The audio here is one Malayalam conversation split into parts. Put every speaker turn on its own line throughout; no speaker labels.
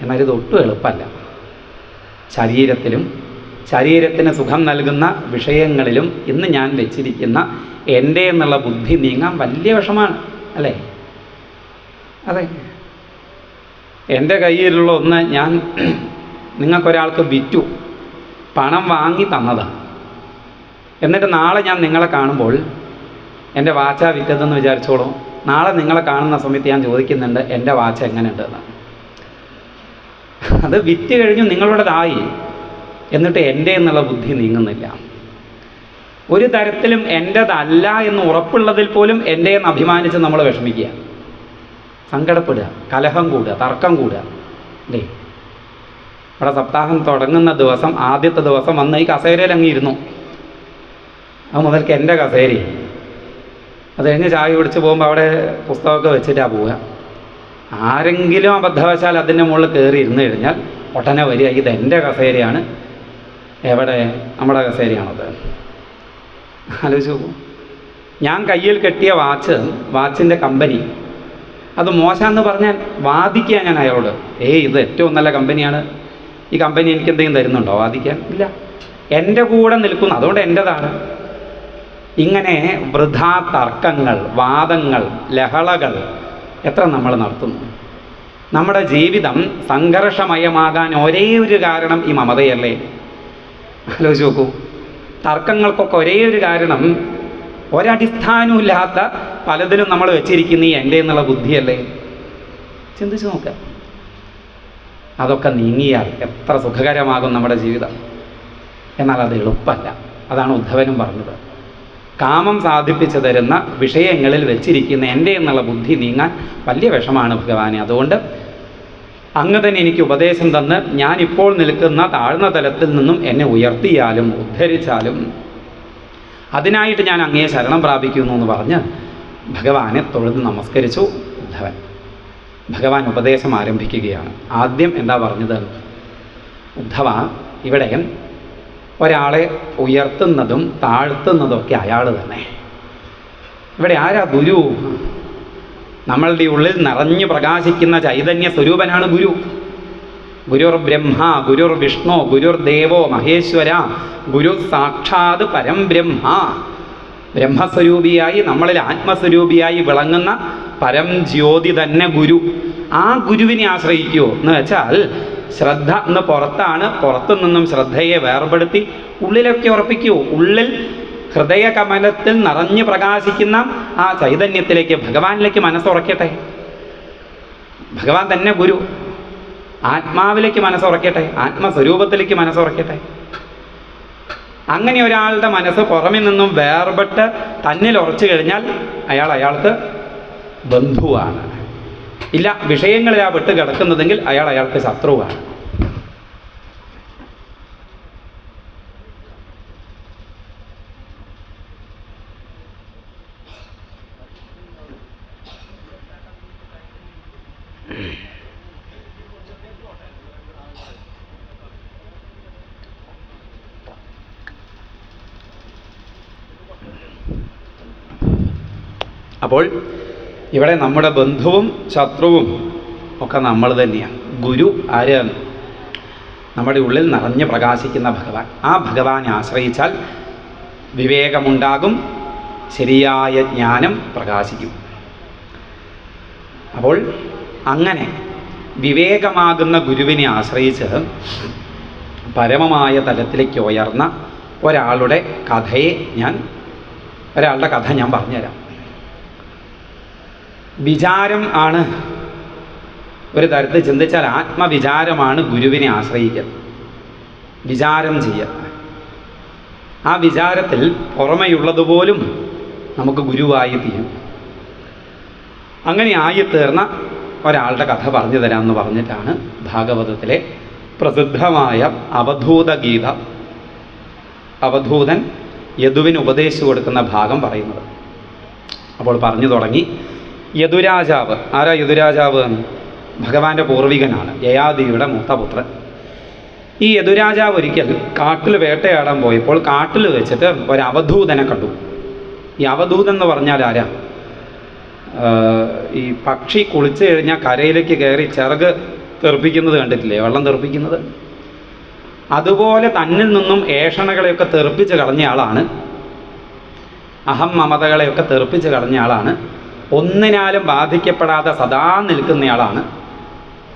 എന്നാൽ ഇത് ഒട്ടും എളുപ്പമല്ല. ശരീരത്തിലും ശരീരത്തിന് സുഖം നൽകുന്ന വിഷയങ്ങളിലും ഇന്ന് ഞാൻ വെച്ചിരിക്കുന്ന എന്റെ എന്നുള്ള ബുദ്ധി നീങ്ങാൻ വലിയ വിഷമാണ് അല്ലേ? അതെ. എന്റെ കയ്യിലുള്ള ഒന്ന് ഞാൻ നിങ്ങൾക്കൊരാൾക്ക് വിറ്റു പണം വാങ്ങി തന്നതാണ് എന്നിട്ട് നാളെ ഞാൻ നിങ്ങളെ കാണുമ്പോൾ എന്റെ വാച്ച വിറ്റതെന്ന് വിചാരിച്ചോളൂ. നാളെ നിങ്ങളെ കാണുന്ന സമയത്ത് ഞാൻ ചോദിക്കുന്നുണ്ട് എന്റെ വാച്ച് എങ്ങനെയുണ്ട് എന്ന് അത് വിറ്റ് കഴിഞ്ഞു നിങ്ങളുടേതായി. എന്നിട്ട് എന്റെ എന്നുള്ള ബുദ്ധി നീങ്ങുന്നില്ല. ഒരു തരത്തിലും എന്റെതല്ല എന്ന് ഉറപ്പുള്ളതിൽ പോലും എന്റെ എന്ന് അഭിമാനിച്ച് നമ്മൾ വിഷമിക്കുക. സങ്കടപ്പെടുക കലഹം കൂടുക തർക്കം കൂടുക. അല്ലേ ഇവിടെ സപ്താഹം തുടങ്ങുന്ന ദിവസം ആദ്യത്തെ ദിവസം വന്ന് ഈ കസേരയിൽ അങ്ങ് ഇരുന്നു. അത് മുതൽക്ക് എന്റെ കസേരയും അത് കഴിഞ്ഞ് ചായ കുടിച്ച് പോകുമ്പോൾ അവിടെ പുസ്തകമൊക്കെ വെച്ചിട്ടാണ് പോവുക. ആരെങ്കിലും അബദ്ധവശാൽ അതിന്റെ മുകളിൽ കയറി ഇരുന്ന് കഴിഞ്ഞാൽ ഒട്ടനെ വരിക. ഇത് എന്റെ കസേരയാണ്. എവിടെ? നമ്മുടെ കസേരയാണത്. ആലോചിച്ച് പോകും ഞാൻ കയ്യിൽ കെട്ടിയ വാച്ച് വാച്ചിന്റെ കമ്പനി അത് മോശമെന്ന് പറഞ്ഞാൽ വാദിക്കുക ഞാൻ അയാളോട്. ഏയ് ഇത് ഏറ്റവും നല്ല കമ്പനിയാണ്. ഈ കമ്പനി എനിക്ക് എന്തെങ്കിലും തരുന്നുണ്ടോ? വാദിക്കാൻ? ഇല്ല. എന്റെ കൂടെ നിൽക്കുന്നു. അതുകൊണ്ട് എന്റെതാണ് ഇങ്ങനെ വൃഥാ തർക്കങ്ങൾ വാദങ്ങൾ ലഹളകൾ എത്ര നമ്മൾ നടത്തുന്നു? നമ്മുടെ ജീവിതം സംഘർഷമയമാകാൻ ഒരേ ഒരു കാരണം ഈ മമതയല്ലേ? ആലോചിച്ച് നോക്കൂ. തർക്കങ്ങൾക്കൊക്കെ ഒരേ ഒരു കാരണം ഒരടിസ്ഥാനമില്ലാത്ത പലതിലും നമ്മൾ വെച്ചിരിക്കുന്ന ഈ എന്റെ എന്നുള്ള ബുദ്ധിയല്ലേ? ചിന്തിച്ച് നോക്കുക അതൊക്കെ നീങ്ങിയാൽ എത്ര സുഖകരമാകും നമ്മുടെ ജീവിതം. എന്നാൽ അത് എളുപ്പമല്ല. അതാണ് ഉദ്ധവനും പറഞ്ഞത്. കാമം സാധിപ്പിച്ചു തരുന്ന വിഷയങ്ങളിൽ വെച്ചിരിക്കുന്ന എന്റെ എന്നുള്ള ബുദ്ധി നീങ്ങാൻ വലിയ വിഷമാണ് ഭഗവാനെ. അതുകൊണ്ട് അങ്ങ് തന്നെ എനിക്ക് ഉപദേശം തന്ന് ഞാനിപ്പോൾ നിൽക്കുന്ന താഴ്ന്ന തലത്തിൽ നിന്നും എന്നെ ഉയർത്തിയാലും ഉദ്ധരിച്ചാലും അതിനായിട്ട് ഞാൻ അങ്ങയെ ശരണം പ്രാപിക്കുന്നു എന്ന് പറഞ്ഞ് ഭഗവാനെ തൊഴുത് നമസ്കരിച്ചു ഉദ്ധവൻ. ഭഗവാൻ ഉപദേശം ആരംഭിക്കുകയാണ്. ആദ്യം എന്താ പറഞ്ഞത്? ഉദ്ധവ ഇവിടെ ഒരാളെ ഉയർത്തുന്നതും താഴ്ത്തുന്നതൊക്കെ അയാൾ തന്നെ. ഇവിടെ ആരാ ഗുരു? നമ്മളുടെ ഉള്ളിൽ നിറഞ്ഞു പ്രകാശിക്കുന്ന ചൈതന്യ സ്വരൂപനാണ് ഗുരു. ഗുരുർ ബ്രഹ്മ ഗുരുർ വിഷ്ണു ഗുരുർ ദേവോ മഹേശ്വര ഗുരു സാക്ഷാത് പരം ബ്രഹ്മ. ബ്രഹ്മസ്വരൂപിയായി നമ്മളിൽ ആത്മസ്വരൂപിയായി വിളങ്ങുന്ന പരം ജ്യോതി തന്നെ ഗുരു. ആ ഗുരുവിനെ ആശ്രയിക്കൂ എന്ന് വെച്ചാൽ ശ്രദ്ധ എന്ന് പുറത്താണ് പുറത്തു നിന്നും ശ്രദ്ധയെ വേർപെടുത്തി ഉള്ളിലൊക്കെ ഉറപ്പിക്കൂ. ഉള്ളിൽ ഹൃദയകമലത്തിൽ നിറഞ്ഞു പ്രകാശിക്കുന്ന ആ ചൈതന്യത്തിലേക്ക് ഭഗവാനിലേക്ക് മനസ്സുറക്കട്ടെ ഭഗവാൻ തന്നെ ഗുരു. ആത്മാവിലേക്ക് മനസ്സുറക്കട്ടെ ആത്മസ്വരൂപത്തിലേക്ക് മനസ്സുറക്കട്ടെ അങ്ങനെ ഒരാളുടെ മനസ്സ് പുറമെ നിന്നും വേർപെട്ട് തന്നിൽ ഉറച്ചു കഴിഞ്ഞാൽ അയാൾ അയാൾക്ക് ബന്ധുവാണ്. ഇല്ല വിഷയങ്ങളിൽ ആ വിട്ട് കിടക്കുന്നതെങ്കിൽ അയാൾ അയാൾക്ക് ശത്രുവാണ്. അപ്പോൾ ഇവിടെ നമ്മുടെ ബന്ധുവും ശത്രുവും ഒക്കെ നമ്മൾ തന്നെയാണ് ഗുരു ആരാണ്? നമ്മുടെ ഉള്ളിൽ നിറഞ്ഞു പ്രകാശിക്കുന്ന ഭഗവാൻ. ആ ഭഗവാനെ ആശ്രയിച്ചാൽ വിവേകമുണ്ടാകും ശരിയായ ജ്ഞാനം പ്രകാശിക്കും. അപ്പോൾ അങ്ങനെ വിവേകമാകുന്ന ഗുരുവിനെ ആശ്രയിച്ച് പരമമായ തലത്തിലേക്ക് ഉയർന്ന ഒരാളുടെ കഥയെ ഞാൻ ഒരാളുടെ കഥ ഞാൻ പറഞ്ഞുതരാം. വിചാരം ആണ്. ഒരു തരത്തിൽ ചിന്തിച്ചാൽ ആത്മവിചാരമാണ് ഗുരുവിനെ ആശ്രയിക്കൽ വിചാരം ചെയ്യുക. ആ വിചാരത്തിൽ പുറമെയുള്ളതുപോലും നമുക്ക് ഗുരുവായി തീരും. അങ്ങനെ ആയിത്തീർന്ന ഒരാളുടെ കഥ പറഞ്ഞു തരാമെന്ന് പറഞ്ഞിട്ടാണ് ഭാഗവതത്തിലെ പ്രസിദ്ധമായ അവധൂത ഗീത അവധൂതൻ യദുവിന് ഉപദേശിച്ചു കൊടുക്കുന്ന ഭാഗം പറയുന്നത്. അപ്പോൾ പറഞ്ഞു തുടങ്ങി. യദുരാജാവ്. ആരാ യദുരാജാവ് ഭഗവാന്റെ പൂർവികനാണ് യയാദിയുടെ മൂത്തപുത്രൻ. ഈ യദുരാജാവ് ഒരിക്കൽ കാട്ടിൽ വേട്ടയാടാൻ പോയപ്പോൾ കാട്ടിൽ വെച്ചിട്ട് ഒരു അവധൂതനെ കണ്ടു. ഈ അവധൂതൻ എന്ന് പറഞ്ഞാൽ ആരാ? ഈ പക്ഷി കുളിച്ചു കഴിഞ്ഞാൽ കരയിലേക്ക് കയറി ചിറക് തെറിപ്പിക്കുന്നത് കണ്ടിട്ടില്ലേ? വെള്ളം തെറിപ്പിക്കുന്നത്? അതുപോലെ തന്നിൽ നിന്നും ഏഷണകളെയൊക്കെ തെറിപ്പിച്ച് കളഞ്ഞ ആളാണ്. അഹം മമതകളെയൊക്കെ തെറിപ്പിച്ച് കളഞ്ഞ ആളാണ്. ഒന്നിനാലും ബാധിക്കപ്പെടാതെ സദാ നിൽക്കുന്നയാളാണ്.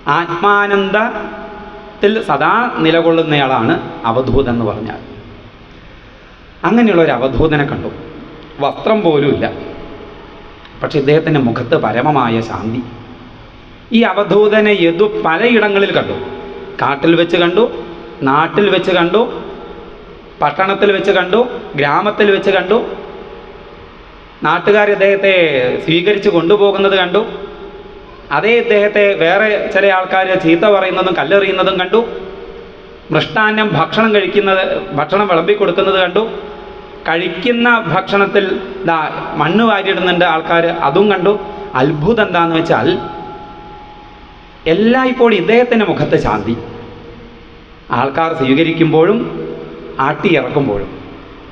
ആത്മാനന്ദത്തിൽ സദാ നിലകൊള്ളുന്നയാളാണ് അവധൂതൻ എന്ന് പറഞ്ഞാൽ. അങ്ങനെയുള്ള ഒരു അവധൂതനെ കണ്ടു. വസ്ത്രം പോലുമില്ല പക്ഷെ ഇദ്ദേഹത്തിന്റെ മുഖത്ത് പരമമായ ശാന്തി. ഈ അവധൂതനെ യദു പലയിടങ്ങളിൽ കണ്ടു. കാട്ടിൽ വെച്ച് കണ്ടു നാട്ടിൽ വെച്ച് കണ്ടു പട്ടണത്തിൽ വെച്ച് കണ്ടു ഗ്രാമത്തിൽ വെച്ച് കണ്ടു നാട്ടുകാർ ഇദ്ദേഹത്തെ സ്വീകരിച്ചു കൊണ്ടുപോകുന്നത് കണ്ടു. അതേ ഇദ്ദേഹത്തെ വേറെ ചില ആൾക്കാർ ചീത്ത പറയുന്നതും കല്ലെറിയുന്നതും കണ്ടു. മൃഷ്ടാന്നം ഭക്ഷണം കഴിക്കുന്നത് ഭക്ഷണം വിളമ്പി കൊടുക്കുന്നത് കണ്ടു. കഴിക്കുന്ന ഭക്ഷണത്തിൽ ദാ മണ്ണ് വാരിയിടുന്നുണ്ട് ആൾക്കാർ അതും കണ്ടു. അത്ഭുതം എന്താന്ന് വെച്ചാൽ എല്ലായ്പ്പോഴും ഇദ്ദേഹത്തിന്റെ മുഖത്ത് ശാന്തി. ആൾക്കാർ സ്വീകരിക്കുമ്പോഴും ആട്ടിയിറക്കുമ്പോഴും.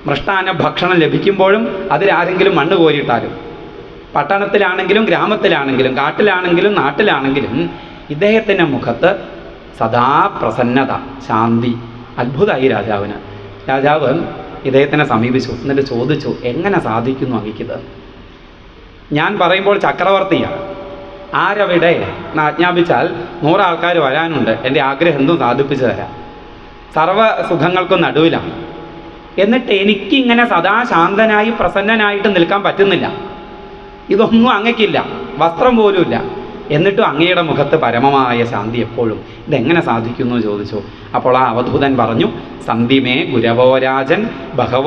മൃഷ്ടാന ഭക്ഷണം ലഭിക്കുമ്പോഴും അതിലാരെങ്കിലും മണ്ണ് കോരിയിട്ടാലും. പട്ടണത്തിലാണെങ്കിലും ഗ്രാമത്തിലാണെങ്കിലും കാട്ടിലാണെങ്കിലും നാട്ടിലാണെങ്കിലും ഇദ്ദേഹത്തിന്റെ മുഖത്ത് സദാ പ്രസന്നത ശാന്തി അത്ഭുതമായി രാജാവിന്. രാജാവ് ഇദ്ദേഹത്തിനെ സമീപിച്ചു. എന്നിട്ട് ചോദിച്ചു എങ്ങനെ സാധിക്കുന്നു അങ്ങിക്കിത് ഞാൻ പറയുമ്പോൾ ചക്രവർത്തിയാണ്. ആരവിടെ? എന്ന് ആജ്ഞാപിച്ചാൽ നൂറ് ആൾക്കാർ വരാനുണ്ട്. എന്റെ ആഗ്രഹം എന്തും സാധിപ്പിച്ചു തരാം. സർവ സുഖങ്ങൾക്കും നടുവിലാണ്. എന്നിട്ട് എനിക്കിങ്ങനെ സദാ ശാന്തനായി പ്രസന്നനായിട്ട് നിൽക്കാൻ പറ്റുന്നില്ല. ഇതൊന്നും അങ്ങക്കില്ല വസ്ത്രം പോലുമില്ല എന്നിട്ടും അങ്ങയുടെ മുഖത്ത് പരമമായ ശാന്തി എപ്പോഴും. ഇതെങ്ങനെ സാധിക്കുന്നു ചോദിച്ചു. അപ്പോൾ ആ അവധൂതൻ പറഞ്ഞു സന്ധിമേ ഗുരവോരാജൻ ബഹവോ